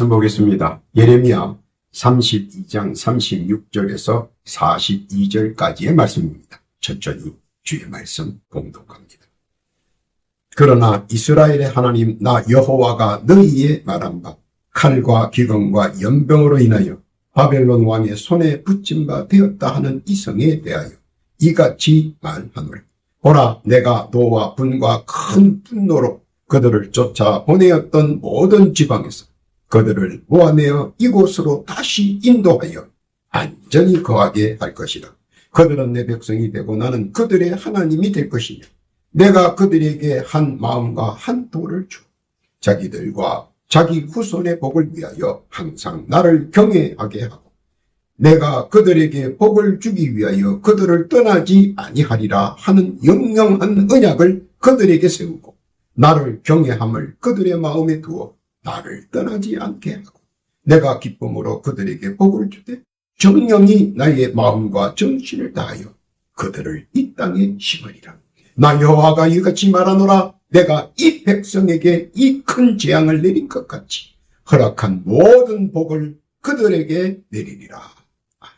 말씀 보겠습니다. 예레미야 32장 36절에서 42절까지의 말씀입니다. 천천히 주의 말씀 봉독합니다. 그러나 이스라엘의 하나님 나 여호와가 너희의 말한 바 칼과 기근과 연병으로 인하여 바벨론 왕의 손에 붙임 바 되었다 하는 이성에 대하여 이같이 말하노라. 보라 내가 노와 분과 큰 분노로 그들을 쫓아 보내었던 모든 지방에서 그들을 모아내어 이곳으로 다시 인도하여 안전히 거하게 할 것이라. 그들은 내 백성이 되고 나는 그들의 하나님이 될 것이며 내가 그들에게 한 마음과 한 도를 주 자기들과 자기 후손의 복을 위하여 항상 나를 경외하게 하고 내가 그들에게 복을 주기 위하여 그들을 떠나지 아니하리라 하는 영영한 언약을 그들에게 세우고 나를 경외함을 그들의 마음에 두어 나를 떠나지 않게 하고 내가 기쁨으로 그들에게 복을 주되 정령이 나의 마음과 정신을 다하여 그들을 이 땅에 심으리라. 나 여호와가 이같이 말하노라 내가 이 백성에게 이 큰 재앙을 내린 것 같이 허락한 모든 복을 그들에게 내리리라. 아멘.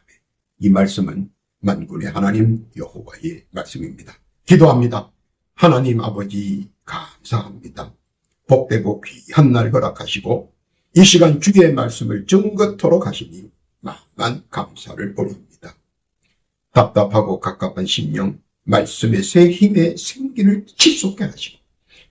이 말씀은 만군의 하나님 여호와의 말씀입니다. 기도합니다. 하나님 아버지 감사합니다. 복되고 귀한 날 허락하시고 이 시간 주의 말씀을 정긋토록 하시니 만만 감사를 올립니다. 답답하고 갑갑한 심령 말씀의 새 힘의 생기를 지속해 하시고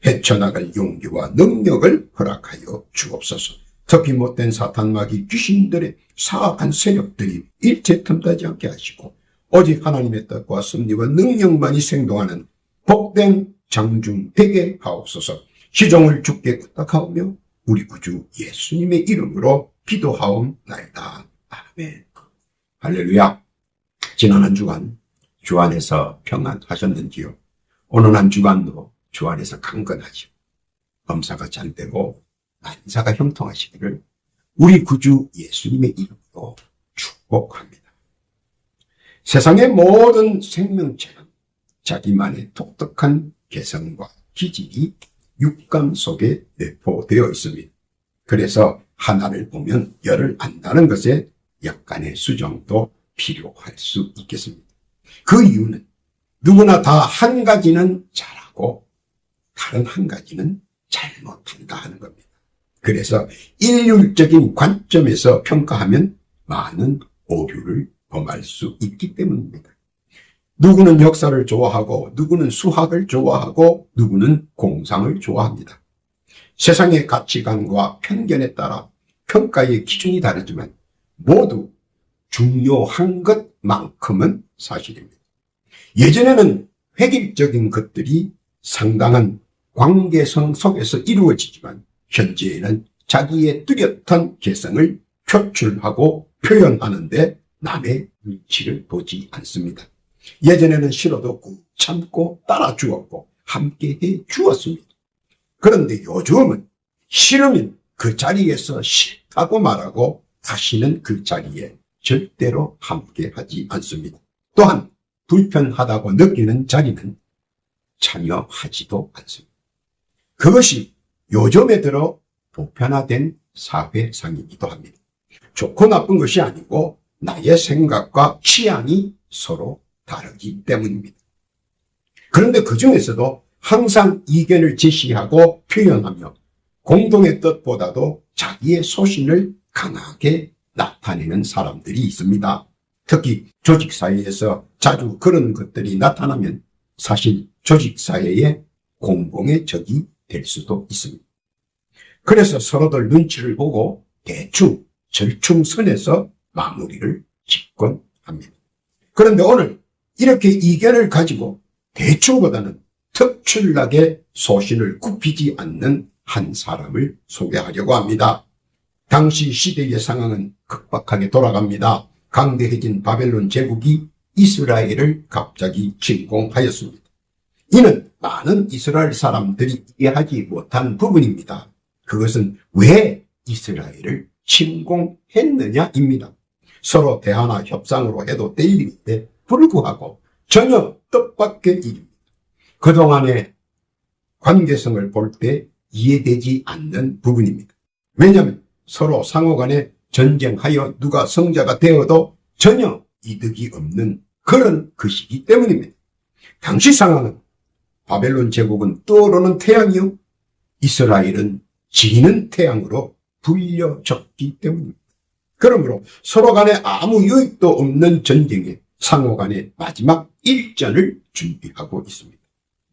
헤쳐나갈 용기와 능력을 허락하여 주옵소서. 특히 못된 사탄마귀 귀신들의 사악한 세력들이 일체 틈타지 않게 하시고 오직 하나님의 뜻과 섭리와 능력만이 생동하는 복된 장중 되게 하옵소서. 시종을 죽게 부탁하오며 우리 구주 예수님의 이름으로 기도하옵나이다. 아멘. 할렐루야. 지난 한 주간 주 안에서 평안하셨는지요? 오늘 한 주간도 주 안에서 강건하시고 범사가 잘 되고 만사가 형통하시기를 우리 구주 예수님의 이름으로 축복합니다. 세상의 모든 생명체는 자기만의 독특한 개성과 기질이 육감 속에 내포되어 있습니다. 그래서 하나를 보면 열을 안다는 것에 약간의 수정도 필요할 수 있겠습니다. 그 이유는 누구나 다 한 가지는 잘하고 다른 한 가지는 잘못한다 하는 겁니다. 그래서 일률적인 관점에서 평가하면 많은 오류를 범할 수 있기 때문입니다. 누구는 역사를 좋아하고 누구는 수학을 좋아하고 누구는 공상을 좋아합니다. 세상의 가치관과 편견에 따라 평가의 기준이 다르지만 모두 중요한 것만큼은 사실입니다. 예전에는 획일적인 것들이 상당한 관계성 속에서 이루어지지만 현재에는 자기의 뚜렷한 개성을 표출하고 표현하는데 남의 눈치를 보지 않습니다. 예전에는 싫어도 꾹 참고 따라 주었고 함께 해 주었습니다. 그런데 요즘은 싫으면 그 자리에서 싫다고 말하고 다시는 그 자리에 절대로 함께 하지 않습니다. 또한 불편하다고 느끼는 자리는 참여하지도 않습니다. 그것이 요즘에 들어 보편화된 사회상이기도 합니다. 좋고 나쁜 것이 아니고 나의 생각과 취향이 서로 다르기 때문입니다. 그런데 그 중에서도 항상 이견을 제시하고 표현하며 공동의 뜻보다도 자기의 소신을 강하게 나타내는 사람들이 있습니다. 특히 조직사회에서 자주 그런 것들이 나타나면 사실 조직사회의 공공의 적이 될 수도 있습니다. 그래서 서로들 눈치를 보고 대충 절충선에서 마무리를 짓곤 합니다. 그런데 오늘 이렇게 이견을 가지고 대충보다는 특출나게 소신을 굽히지 않는 한 사람을 소개하려고 합니다. 당시 시대의 상황은 급박하게 돌아갑니다. 강대해진 바벨론 제국이 이스라엘을 갑자기 침공하였습니다. 이는 많은 이스라엘 사람들이 이해하지 못한 부분입니다. 그것은 왜 이스라엘을 침공했느냐입니다. 서로 대화나 협상으로 해도 될 일인데 불구하고 전혀 뜻밖의 일입니다. 그동안의 관계성을 볼 때 이해되지 않는 부분입니다. 왜냐하면 서로 상호 간에 전쟁하여 누가 성자가 되어도 전혀 이득이 없는 그런 것이기 때문입니다. 당시 상황은 바벨론 제국은 떠오르는 태양이요. 이스라엘은 지는 태양으로 불려졌기 때문입니다. 그러므로 서로 간에 아무 유익도 없는 전쟁에 상호 간에 마지막 일전을 준비하고 있습니다.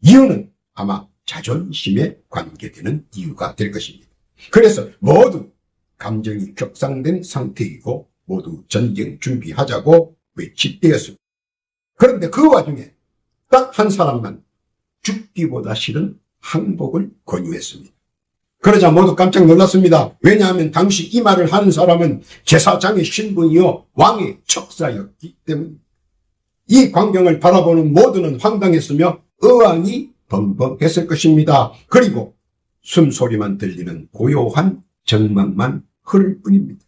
이유는 아마 자존심에 관계되는 이유가 될 것입니다. 그래서 모두 감정이 격상된 상태이고 모두 전쟁 준비하자고 외치되었습니다. 그런데 그 와중에 딱 한 사람만 죽기보다 싫은 항복을 권유했습니다. 그러자 모두 깜짝 놀랐습니다. 왜냐하면 당시 이 말을 하는 사람은 제사장의 신분이요 왕의 척사였기 때문입니다. 이 광경을 바라보는 모두는 황당했으며 의왕이 벙벙했을 것입니다. 그리고 숨소리만 들리는 고요한 정막만 흐를 뿐입니다.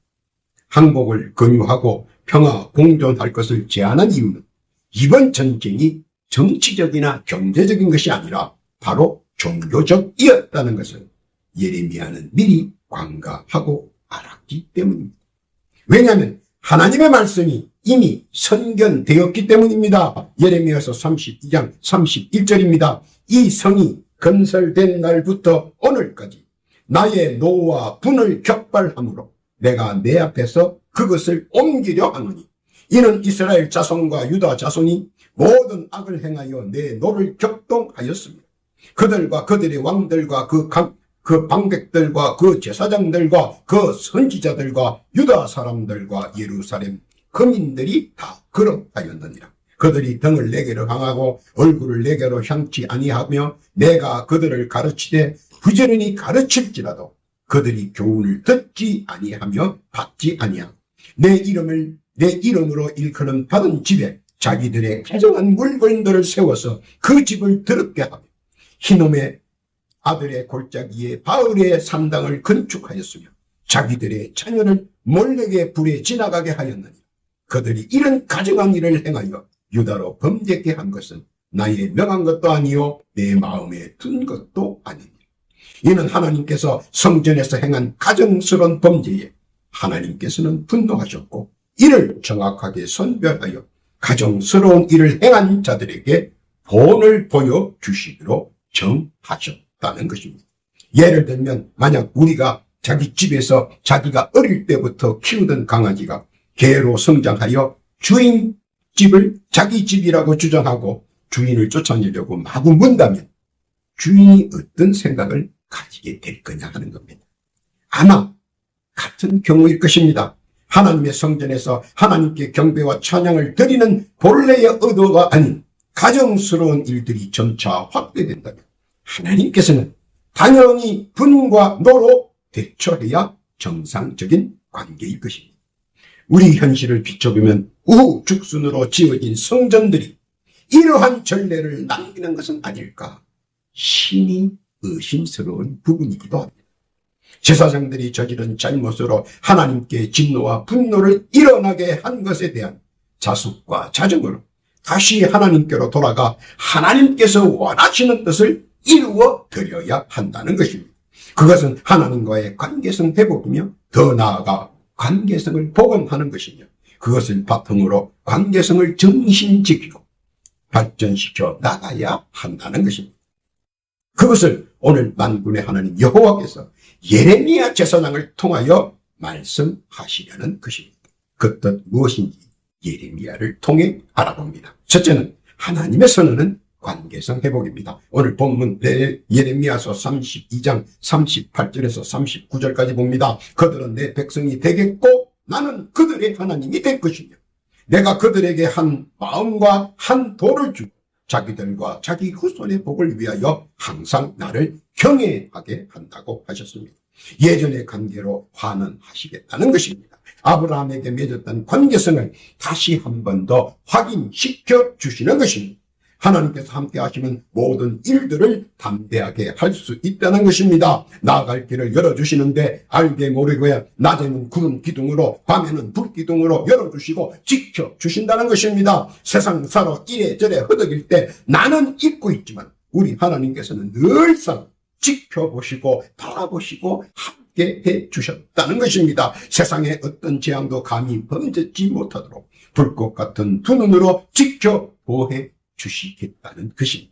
항복을 권유하고 평화 공존할 것을 제안한 이유는 이번 전쟁이 정치적이나 경제적인 것이 아니라 바로 종교적이었다는 것을 예레미야는 미리 관가하고 알았기 때문입니다. 왜냐하면 하나님의 말씀이 이미 선견되었기 때문입니다. 예레미야서 32장 31절입니다. 이 성이 건설된 날부터 오늘까지 나의 노와 분을 격발함으로 내가 내 앞에서 그것을 옮기려 하노니 이는 이스라엘 자손과 유다 자손이 모든 악을 행하여 내 노를 격동하였습니다. 그들과 그들의 왕들과 그 각, 그 방백들과 그 제사장들과 그 선지자들과 유다 사람들과 예루살렘 거민들이 다 그러하였느니라. 그들이 등을 내게로 향하고 얼굴을 내게로 향치 아니하며 내가 그들을 가르치되 부지런히 가르칠지라도 그들이 교훈을 듣지 아니하며 받지 아니하고 내 이름을 내 이름으로 일컫는 받은 집에 자기들의 가정한 물건들을 세워서 그 집을 더럽게 하며 희놈의 아들의 골짜기에 바울의 산당을 건축하였으며 자기들의 자녀를 몰래게 불에 지나가게 하였느니 그들이 이런 가정한 일을 행하여 유다로 범죄케 한 것은 나의 명한 것도 아니요 내 마음에 든 것도 아니니 이는 하나님께서 성전에서 행한 가정스러운 범죄에 하나님께서는 분노하셨고 이를 정확하게 선별하여 가정스러운 일을 행한 자들에게 본을 보여 주시기로 정하셨다는 것입니다. 예를 들면 만약 우리가 자기 집에서 자기가 어릴 때부터 키우던 강아지가 개로 성장하여 주인 집을 자기 집이라고 주장하고 주인을 쫓아내려고 마구 문다면 주인이 어떤 생각을 가지게 될 거냐 하는 겁니다. 아마 같은 경우일 것입니다. 하나님의 성전에서 하나님께 경배와 찬양을 드리는 본래의 의도가 아닌 가정스러운 일들이 점차 확대된다면 하나님께서는 당연히 분과 노로 대처해야 정상적인 관계일 것입니다. 우리 현실을 비춰보면 우후죽순으로 지어진 성전들이 이러한 전례를 남기는 것은 아닐까 심히 의심스러운 부분이기도 합니다. 제사장들이 저지른 잘못으로 하나님께 진노와 분노를 일어나게 한 것에 대한 자숙과 자정으로 다시 하나님께로 돌아가 하나님께서 원하시는 뜻을 이루어 드려야 한다는 것입니다. 그것은 하나님과의 관계성 회복이며 더 나아가 관계성을 복원하는 것이며 그것을 바탕으로 관계성을 정신지키고 발전시켜 나가야 한다는 것입니다. 그것을 오늘 만군의 하나님 여호와께서 예레미야 제사장을 통하여 말씀하시려는 것입니다. 그 뜻 무엇인지 예레미야를 통해 알아봅니다. 첫째는 하나님의 선언은 관계성 회복입니다. 오늘 본문 예레미야서 32장 38절에서 39절까지 봅니다. 그들은 내 백성이 되겠고 나는 그들의 하나님이 될 것이며 내가 그들에게 한 마음과 한 도를 주고 자기들과 자기 후손의 복을 위하여 항상 나를 경외하게 한다고 하셨습니다. 예전의 관계로 환원하시겠다는 것입니다. 아브라함에게 맺었던 관계성을 다시 한 번 더 확인시켜 주시는 것입니다. 하나님께서 함께 하시는 모든 일들을 담대하게 할 수 있다는 것입니다. 나아갈 길을 열어주시는데 알게 모르고야 낮에는 구름 기둥으로 밤에는 불 기둥으로 열어주시고 지켜주신다는 것입니다. 세상 살아 이래저래 허덕일 때 나는 잊고 있지만 우리 하나님께서는 늘상 지켜보시고 바라보시고 함께 해 주셨다는 것입니다. 세상에 어떤 재앙도 감히 범죄지 못하도록 불꽃 같은 두 눈으로 지켜 보호해 주시겠다는 것입니다.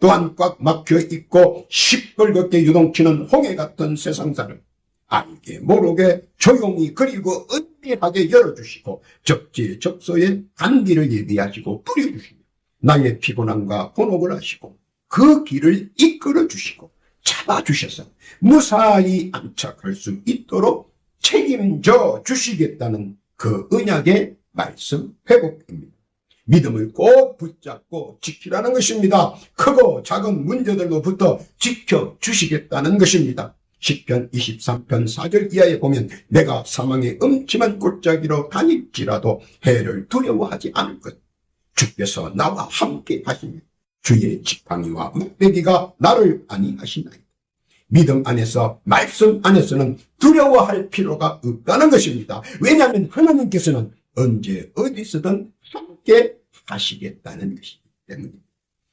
또한 꽉 막혀 있고 시뻘겋게 유동치는 홍해 같은 세상사를 알게 모르게 조용히 그리고 은밀하게 열어주시고 적재적소에 단비를 예비하시고 뿌려주시며 나의 피곤함과 혼옥을 하시고 그 길을 이끌어 주시고 잡아주셔서 무사히 안착할 수 있도록 책임져 주시겠다는 그 언약의 말씀 회복입니다. 믿음을 꼭 붙잡고 지키라는 것입니다. 크고 작은 문제들로부터 지켜 주시겠다는 것입니다. 10편 23편 4절 이하에 보면 내가 사망의 음침한 골짜기로 다닐지라도 해를 두려워하지 않을 것. 주께서 나와 함께 하시며 주의 지팡이와 목베기가 나를 아니하시나이다. 믿음 안에서 말씀 안에서는 두려워할 필요가 없다는 것입니다. 왜냐하면 하나님께서는 언제 어디서든 함께 하시겠다는 것이기 때문입니다.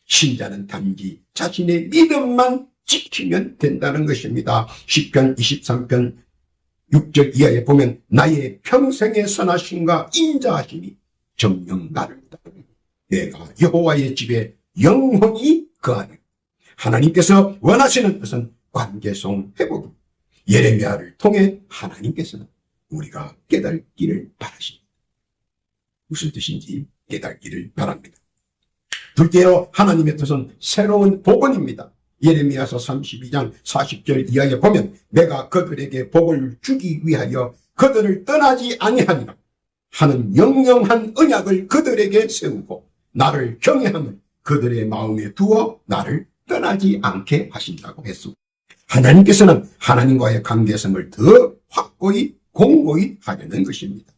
신자는 단지 자신의 믿음만 지키면 된다는 것입니다. 10편 23편 6절 이하에 보면 나의 평생의 선하심과 인자하심이 정령 따르니 내가 여호와의 집에 영원히 거하네. 하나님께서 원하시는 것은 관계성 회복. 예레미야를 통해 하나님께서는 우리가 깨닫기를 바라십니다. 무슨 뜻인지 깨닫기를 바랍니다. 둘째로 하나님의 뜻은 새로운 복원입니다. 예레미야서 32장 40절 이하에 보면 내가 그들에게 복을 주기 위하여 그들을 떠나지 아니하니라 하는 영영한 언약을 그들에게 세우고 나를 경외함을 그들의 마음에 두어 나를 떠나지 않게 하신다고 했습니다. 하나님께서는 하나님과의 관계성을 더 확고히 공고히 하려는 것입니다.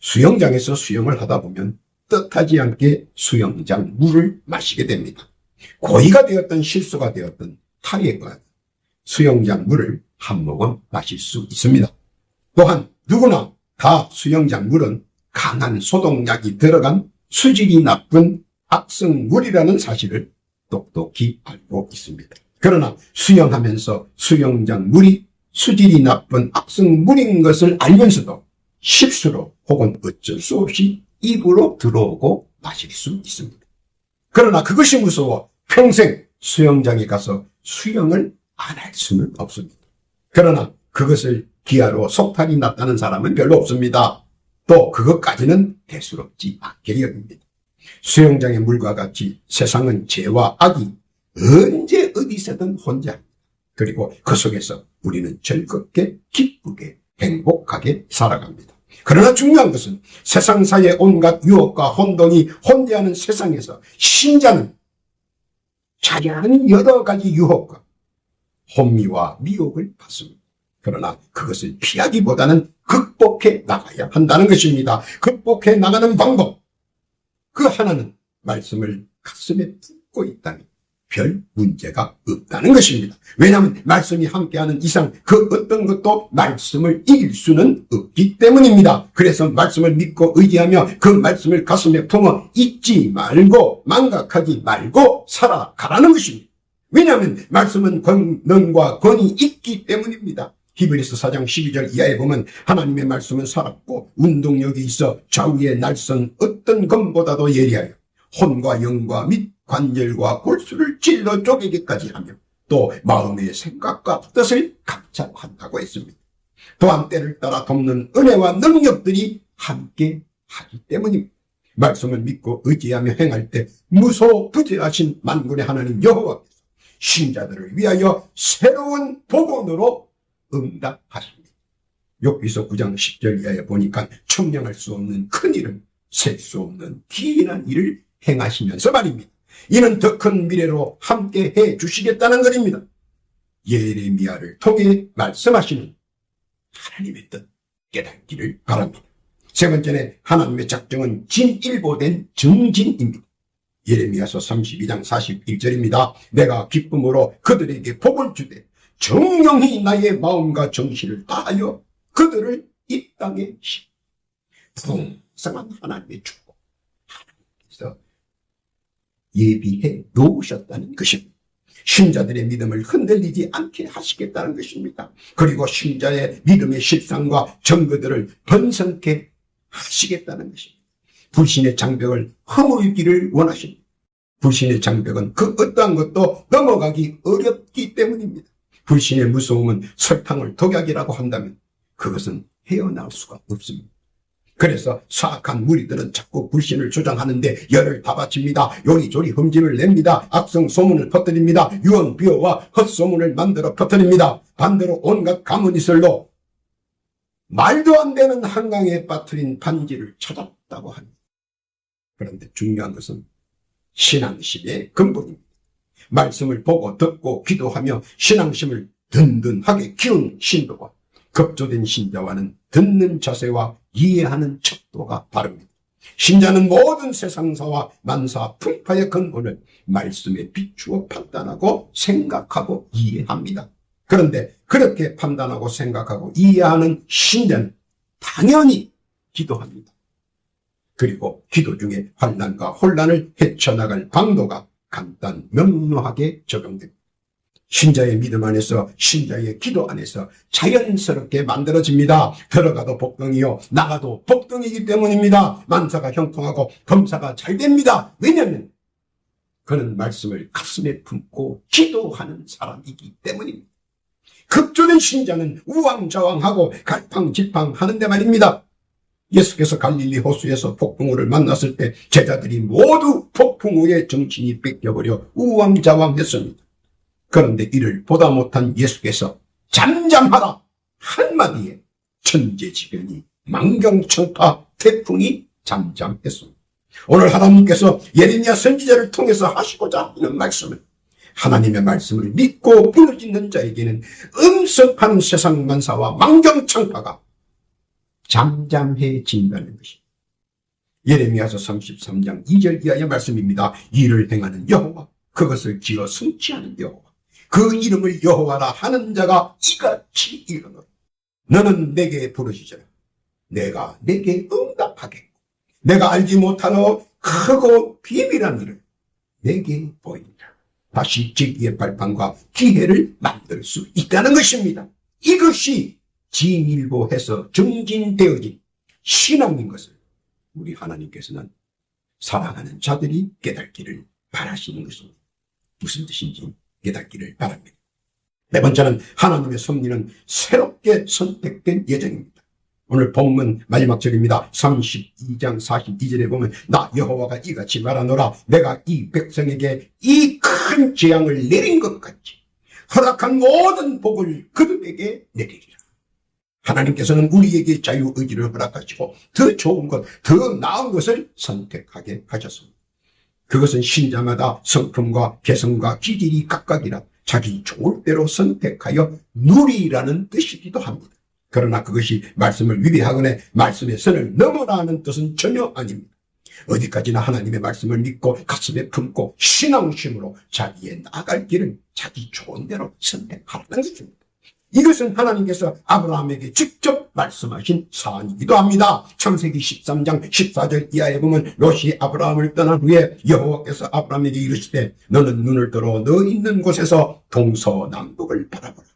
수영장에서 수영을 하다 보면 뜻하지 않게 수영장 물을 마시게 됩니다. 고의가 되었던 실수가 되었던 타이가 수영장 물을 한 모금 마실 수 있습니다. 또한 누구나 다 수영장 물은 강한 소독약이 들어간 수질이 나쁜 악성물이라는 사실을 똑똑히 알고 있습니다. 그러나 수영하면서 수영장 물이 수질이 나쁜 악성물인 것을 알면서도 실수로 혹은 어쩔 수 없이 입으로 들어오고 마실 수 있습니다. 그러나 그것이 무서워 평생 수영장에 가서 수영을 안 할 수는 없습니다. 그러나 그것을 기아로 속탈이 났다는 사람은 별로 없습니다. 또 그것까지는 대수롭지 않게 여깁니다. 수영장의 물과 같이 세상은 죄와 악이 언제 어디서든 혼자 그리고 그 속에서 우리는 즐겁게 기쁘게 행복하게 살아갑니다. 그러나 중요한 것은 세상사의 온갖 유혹과 혼돈이 혼대하는 세상에서 신자는 자잘한 여러 가지 유혹과 혼미와 미혹을 받습니다. 그러나 그것을 피하기보다는 극복해 나가야 한다는 것입니다. 극복해 나가는 방법. 그 하나는 말씀을 가슴에 품고 있다면 별 문제가 없다는 것입니다. 왜냐하면 말씀이 함께하는 이상 그 어떤 것도 말씀을 이길 수는 없기 때문입니다. 그래서 말씀을 믿고 의지하며 그 말씀을 가슴에 품어 잊지 말고 망각하지 말고 살아가라는 것입니다. 왜냐하면 말씀은 권능과 권이 있기 때문입니다. 히브리서 4장 12절 이하에 보면 하나님의 말씀은 살았고 운동력이 있어 좌우의 날선 어떤 검보다도 예리하여 혼과 영과 및 관절과 골수를 찔러 쪼개기까지 하며 또 마음의 생각과 뜻을 감찰한다고 했습니다. 또한 때를 따라 돕는 은혜와 능력들이 함께 하기 때문입니다. 말씀을 믿고 의지하며 행할 때 무소부재하신 만군의 하나님 여호와께서 신자들을 위하여 새로운 복원으로 응답하십니다. 욥기서 9장 10절 이하에 보니까 청량할 수 없는 큰 일을 셀 수 없는 기인한 일을 행하시면서 말입니다. 이는 더 큰 미래로 함께 해 주시겠다는 것입니다. 예레미야를 통해 말씀하시는 하나님의 뜻 깨닫기를 바랍니다. 세 번째는 하나님의 작정은 진일보된 정진입니다. 예레미야서 32장 41절입니다. 내가 기쁨으로 그들에게 복을 주되 정령히 나의 마음과 정신을 다하여 그들을 이 땅에 심 풍성한 하나님의 축복 하나님께서 예비해 놓으셨다는 것입니다. 신자들의 믿음을 흔들리지 않게 하시겠다는 것입니다. 그리고 신자의 믿음의 실상과 증거들을 번성케 하시겠다는 것입니다. 불신의 장벽을 허물기를 원하십니다. 불신의 장벽은 그 어떠한 것도 넘어가기 어렵기 때문입니다. 불신의 무서움은 설탕을 독약이라고 한다면 그것은 헤어나올 수가 없습니다. 그래서 사악한 무리들은 자꾸 불신을 주장하는데 열을 다 바칩니다. 요리조리 흠집을 냅니다. 악성 소문을 퍼뜨립니다. 유언 비어와 헛소문을 만들어 퍼뜨립니다. 반대로 온갖 가문이슬로 말도 안 되는 한강에 빠뜨린 반지를 찾았다고 합니다. 그런데 중요한 것은 신앙심의 근본입니다. 말씀을 보고 듣고 기도하며 신앙심을 든든하게 키운 신도가 급조된 신자와는 듣는 자세와 이해하는 척도가 다릅니다. 신자는 모든 세상사와 만사 풍파의 근본을 말씀에 비추어 판단하고 생각하고 이해합니다. 그런데 그렇게 판단하고 생각하고 이해하는 신자는 당연히 기도합니다. 그리고 기도 중에 환난과 혼란을 헤쳐나갈 방도가 간단 명료하게 적용됩니다. 신자의 믿음 안에서 신자의 기도 안에서 자연스럽게 만들어집니다. 들어가도 복덩이요 나가도 복덩이기 때문입니다. 만사가 형통하고 검사가 잘 됩니다. 왜냐하면 그는 말씀을 가슴에 품고 기도하는 사람이기 때문입니다. 급조된 신자는 우왕좌왕하고 갈팡질팡 하는데 말입니다. 예수께서 갈릴리 호수에서 폭풍우를 만났을 때 제자들이 모두 폭풍우의 정신이 뺏겨버려 우왕좌왕했습니다. 그런데 이를 보다 못한 예수께서 잠잠하라 한마디에 천재지변이 망경천파 태풍이 잠잠했습니다. 오늘 하나님께서 예레미야 선지자를 통해서 하시고자 하는 말씀을 하나님의 말씀을 믿고 부르짖는 자에게는 음습하는 세상 만사와 망경천파가 잠잠해진다는 것입니다. 예레미야서 33장 2절 이하의 말씀입니다. 일을 행하는 여호와 그것을 지어 성취하는 여호와 그 이름을 여호와라 하는 자가 이같이 이르노라 너는 내게 부르짖으라 내가 내게 응답하겠고 내가 알지 못하노 크고 비밀한 일을 내게 보이리라 다시 제기의 발판과 기회를 만들 수 있다는 것입니다. 이것이 진일보해서 증진되어진 신앙인 것을 우리 하나님께서는 사랑하는 자들이 깨닫기를 바라시는 것입니다. 무슨 뜻인지 깨닫기를 바랍니다. 네 번째는 하나님의 섭리는 새롭게 선택된 예정입니다. 오늘 본문 마지막 절입니다. 32장 42절에 보면 나 여호와가 이같이 말하노라 내가 이 백성에게 이 큰 재앙을 내린 것 같이 허락한 모든 복을 그들에게 내리리라. 하나님께서는 우리에게 자유의지를 허락하시고 더 좋은 것, 더 나은 것을 선택하게 하셨습니다. 그것은 신자마다 성품과 개성과 기질이 각각이라 자기 좋을 대로 선택하여 누리라는 뜻이기도 합니다. 그러나 그것이 말씀을 위배하거나 말씀의 선을 넘어라는 뜻은 전혀 아닙니다. 어디까지나 하나님의 말씀을 믿고 가슴에 품고 신앙심으로 자기의 나갈 길을 자기 좋은 대로 선택하라는 것입니다. 이것은 하나님께서 아브라함에게 직접 말씀하신 사안이기도 합니다. 창세기 13장 14절 이하에 보면 롯이 아브라함을 떠난 후에 여호와께서 아브라함에게 이르시되 너는 눈을 들어 너 있는 곳에서 동서남북을 바라보라.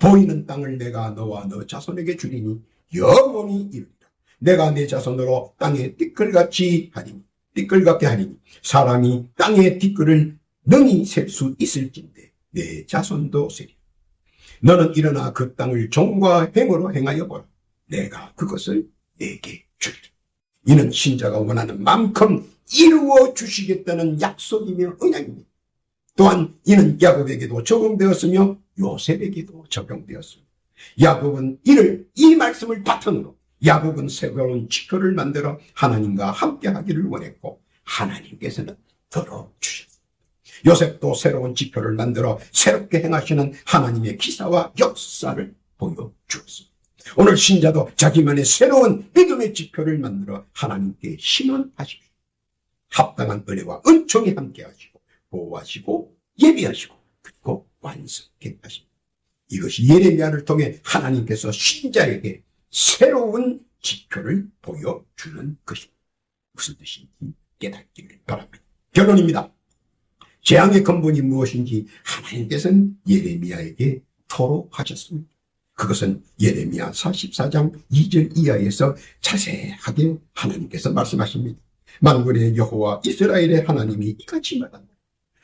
보이는 땅을 내가 너와 너 자손에게 주리니 영원히 이르리라. 내가 내 자손으로 땅에 띠끌같이 하리니 띠끌같게 하리니 사람이 땅의 띠끌을 능히 셀 수 있을진데 내 자손도 세리. 너는 일어나 그 땅을 종과 행으로 행하여 보라. 내가 그것을 내게 주리라. 이는 신자가 원하는 만큼 이루어 주시겠다는 약속이며 언약입니다. 또한 이는 야곱에게도 적용되었으며 요셉에게도 적용되었습니다. 야곱은 이를 이 말씀을 바탕으로 야곱은 새로운 지표를 만들어 하나님과 함께하기를 원했고 하나님께서는 들어주셨습니다. 요셉도 새로운 지표를 만들어 새롭게 행하시는 하나님의 기사와 역사를 보여주었습니다. 오늘 신자도 자기만의 새로운 믿음의 지표를 만들어 하나님께 신원하십시오. 합당한 은혜와 은총이 함께하시고 보호하시고 예비하시고 그리고 완성케 하십니다. 이것이 예레미야를 통해 하나님께서 신자에게 새로운 지표를 보여주는 것입니다. 무슨 뜻인지 깨닫기를 바랍니다. 결론입니다. 재앙의 근본이 무엇인지 하나님께서는 예레미야에게 토로하셨습니다. 그것은 예레미야 44장 2절 이하에서 자세하게 하나님께서 말씀하십니다. 만군의 여호와 이스라엘의 하나님이 이같이 말합니다.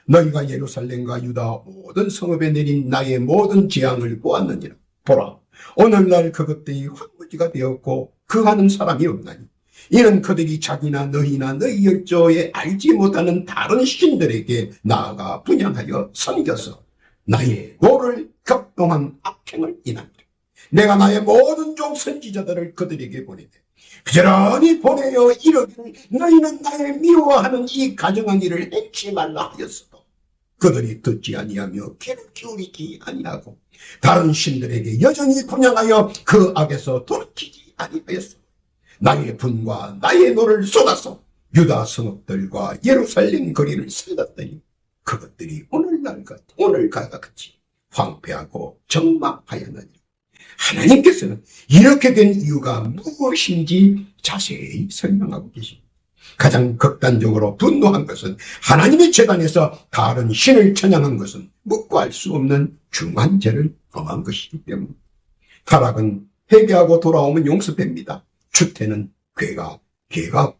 너희가 예루살렘과 유다 모든 성읍에 내린 나의 모든 재앙을 보았느니라. 보라, 오늘날 그것들이 황무지가 되었고 그 하는 사람이 없나니 이는 그들이 자기나 너희나 너희 열조에 알지 못하는 다른 신들에게 나아가 분양하여 섬겨서 나의 노를 격동한 악행을 인합니다. 내가 나의 모든 종 선지자들을 그들에게 보내되 부지런히 보내어 이르기를 너희는 나의 미워하는 이 가정한 일을 행치 말라 하였어도 그들이 듣지 아니하며 귀를 기울이지 아니하고 다른 신들에게 여전히 분양하여 그 악에서 돌이키지 아니하였어. 나의 분과 나의 노를 쏟아서 유다 성읍들과 예루살렘 거리를 살렸더니 그것들이 오늘날 같 오늘과 같이 황폐하고 적막하였느니 하나님께서는 이렇게 된 이유가 무엇인지 자세히 설명하고 계십니다. 가장 극단적으로 분노한 것은 하나님의 재단에서 다른 신을 찬양한 것은 묵과할 수 없는 중한 죄를 범한 것이기 때문에 타락은 회개하고 돌아오면 용서됩니다. 추태는 괴가 개가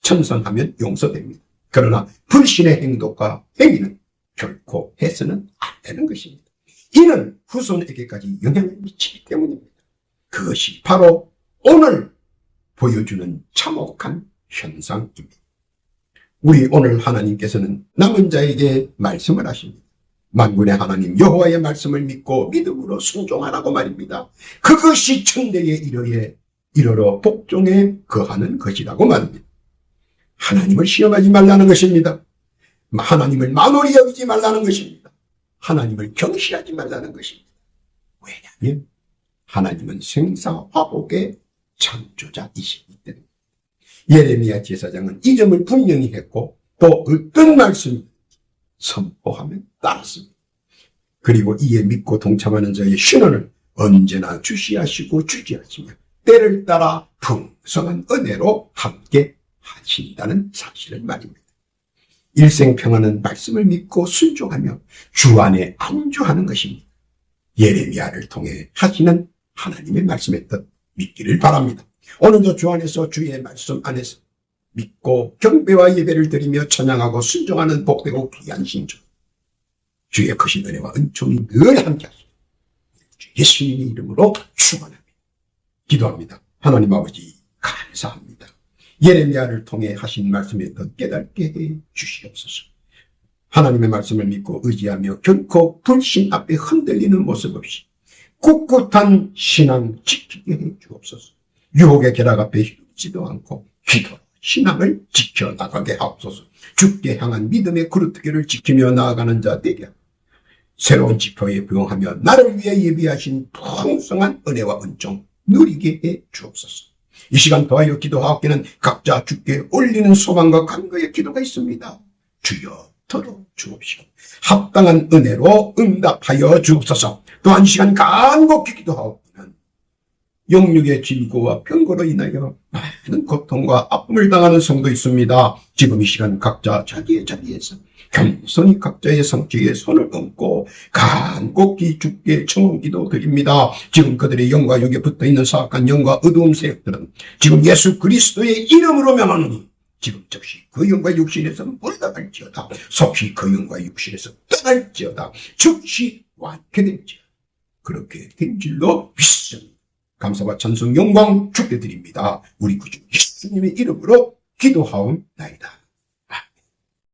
천선하면 용서됩니다. 그러나 불신의 행동과 행위는 결코 해서는 안 되는 것입니다. 이는 후손에게까지 영향을 미치기 때문입니다. 그것이 바로 오늘 보여주는 참혹한 현상입니다. 우리 오늘 하나님께서는 남은 자에게 말씀을 하십니다. 만군의 하나님 여호와의 말씀을 믿고 믿음으로 순종하라고 말입니다. 그것이 천대에 이르에 이르러 복종에 거하는 것이라고 말합니다. 하나님을 시험하지 말라는 것입니다. 하나님을 만홀히 여기지 말라는 것입니다. 하나님을 경시하지 말라는 것입니다. 왜냐하면 하나님은 생사화복의 창조자이시기 때문에 예레미야 제사장은 이 점을 분명히 했고 또 어떤 말씀 선포하면 따랐습니다. 그리고 이에 믿고 동참하는 자의 신원을 언제나 주시하시고 주지하시며 때를 따라 풍성한 은혜로 함께 하신다는 사실을 말입니다. 일생 평안은 말씀을 믿고 순종하며 주 안에 안주하는 것입니다. 예레미야를 통해 하시는 하나님의 말씀의 뜻 믿기를 바랍니다. 오늘도 주 안에서 주의 말씀 안에서 믿고 경배와 예배를 드리며 찬양하고 순종하는 복되고 귀한 신조 주의 크신 은혜와 은총이 늘 함께하시고 예수님의 이름으로 축원합니다. 기도합니다. 하나님 아버지 감사합니다. 예레미야를 통해 하신 말씀에 더 깨닫게 해 주시옵소서. 하나님의 말씀을 믿고 의지하며 결코 불신 앞에 흔들리는 모습 없이 꿋꿋한 신앙 지키게 해 주옵소서. 유혹의 계략 앞에 휘지도 않고 기도 신앙을 지켜나가게 하옵소서. 죽게 향한 믿음의 그루트기를 지키며 나아가는 자 되게 새로운 지표에 부응하며 나를 위해 예비하신 풍성한 은혜와 은총 누리게 해 주옵소서. 이 시간 더하여 기도하옵기는 각자 주께 올리는 소망과 간구의 기도가 있습니다. 주여 들어 주옵시고 합당한 은혜로 응답하여 주옵소서. 또한 이 시간 간곡히 기도하옵기는 영육의 질고와 병고로 인하여 많은 고통과 아픔을 당하는 성도 있습니다. 지금 이 시간 각자 자기의 자리에서 겸손히 각자의 성취에 손을 얹고 간곡히 죽게 청원 기도 드립니다. 지금 그들의 영과 육에 붙어있는 사악한 영과 어두운 세력들은 지금 예수 그리스도의 이름으로 명하노니 지금 즉시 그 영과 육신에서 물러갈지어다. 속히 그 영과 육신에서 떠날지어다. 즉시 완쾌될지어다. 그렇게 된 줄로 믿습니다. 감사와 찬송 영광 주께 드립니다. 우리 구주 예수님의 이름으로 기도하옵나이다.